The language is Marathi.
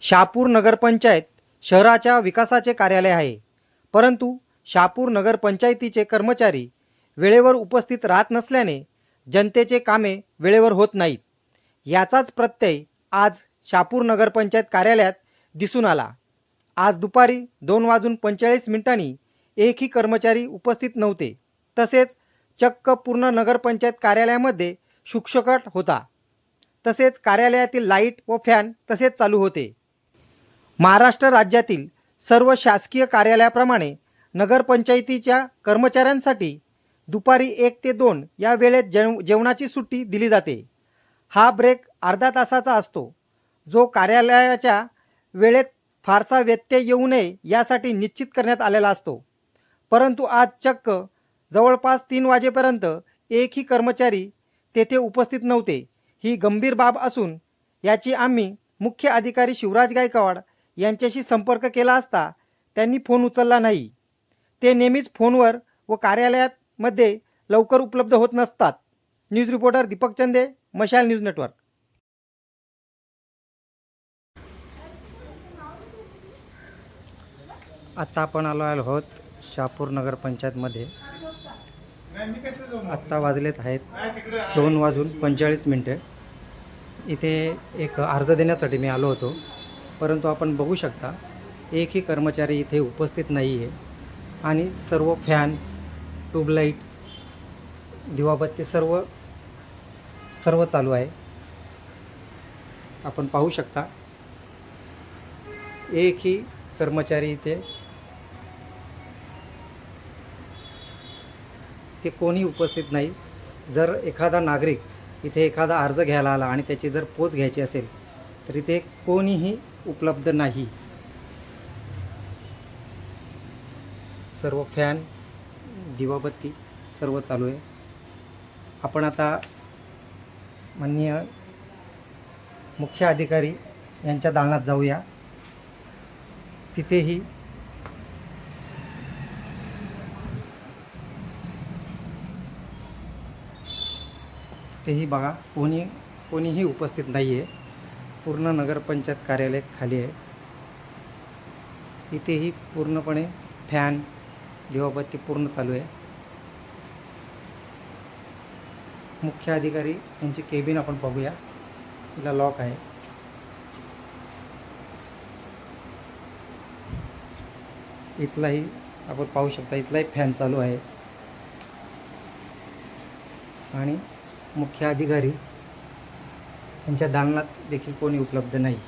शहापूर नगरपंचायत शहराच्या विकासाचे कार्यालय आहे. परंतु शहापूर नगरपंचायतीचे कर्मचारी वेळेवर उपस्थित राहत नसल्याने जनतेचे कामे वेळेवर होत नाहीत. याचाच प्रत्यय आज शहापूर नगरपंचायत कार्यालयात दिसून आला. आज दुपारी दोन वाजून पंचेचाळीस मिनिटांनी एकही कर्मचारी उपस्थित नव्हते. तसेच चक्क पूर्ण नगरपंचायत कार्यालयामध्ये शुकशकट होता. तसेच कार्यालयातील लाइट व फॅन तसेच चालू होते. महाराष्ट्र राज्यातील सर्व शासकीय कार्यालयाप्रमाणे नगरपंचायतीच्या कर्मचाऱ्यांसाठी दुपारी एक ते दोन या वेळेत जेव जेवणाची सुट्टी दिली जाते. हा ब्रेक अर्धा तासाचा असतो. जो कार्यालयाच्या वेळेत फारसा व्यत्यय येऊ नये यासाठी निश्चित करण्यात आलेला असतो. परंतु आज चक्क जवळपास तीन वाजेपर्यंत एकही कर्मचारी तेथे उपस्थित नव्हते. ही गंभीर बाब असून याची आम्ही मुख्य अधिकारी शिवराज गायकवाड यांच्याशी संपर्क केला असता त्यांनी फोन उचलला नाही. ते नेहमीच फोनवर व कार्यालयामध्ये लवकर उपलब्ध होत नसतात. न्यूज रिपोर्टर दीपक चंदे मशाल न्यूज नेटवर्क. आत्ता आपण आलो आहोत शहापूर नगरपंचायतमध्ये आत्ता वाजलेत आहेत दोन वाजून पंचेचाळीस मिनटे. इथे एक अर्ज देण्यासाठी मी आलो होतो. परंतु आपण बघू शकता एकही कर्मचारी इथे उपस्थित नाही आहे आणि सर्व फॅन ट्यूबलाईट दिवाबत्ती सर्व सर्व चालू आहे. आपण पाहू शकता एकही कर्मचारी इथे ते कोणी उपस्थित नाही. जर एखादा नागरिक इथे एखादा अर्ज घ्यायला आला आणि त्याची जर पोच घ्यायची असेल तर इथे कोणीही उपलब्ध नाही. सर्व फॅन दिवाबत्ती सर्व चालू आहे. आपण आता माननीय मुख्य अधिकारी यांच्या दालनात जाऊया. तिथेही तेही बघा कोणी कोणीही उपस्थित नाही आहे पूर्ण नगरपंचायत कार्यालय खाली आहे. इथेही पूर्णपणे फॅन दिवाबत्ती पूर्ण चालू आहे. मुख्य अधिकारी यांची केबिन आपण बघूया. तिला लॉक आहे. इथलाही आपण पाहू शकता इथलाही फॅन चालू आहे. आणि मुख्य अधिकारी यांच्या दालनात देखील कोणी उपलब्ध नाही.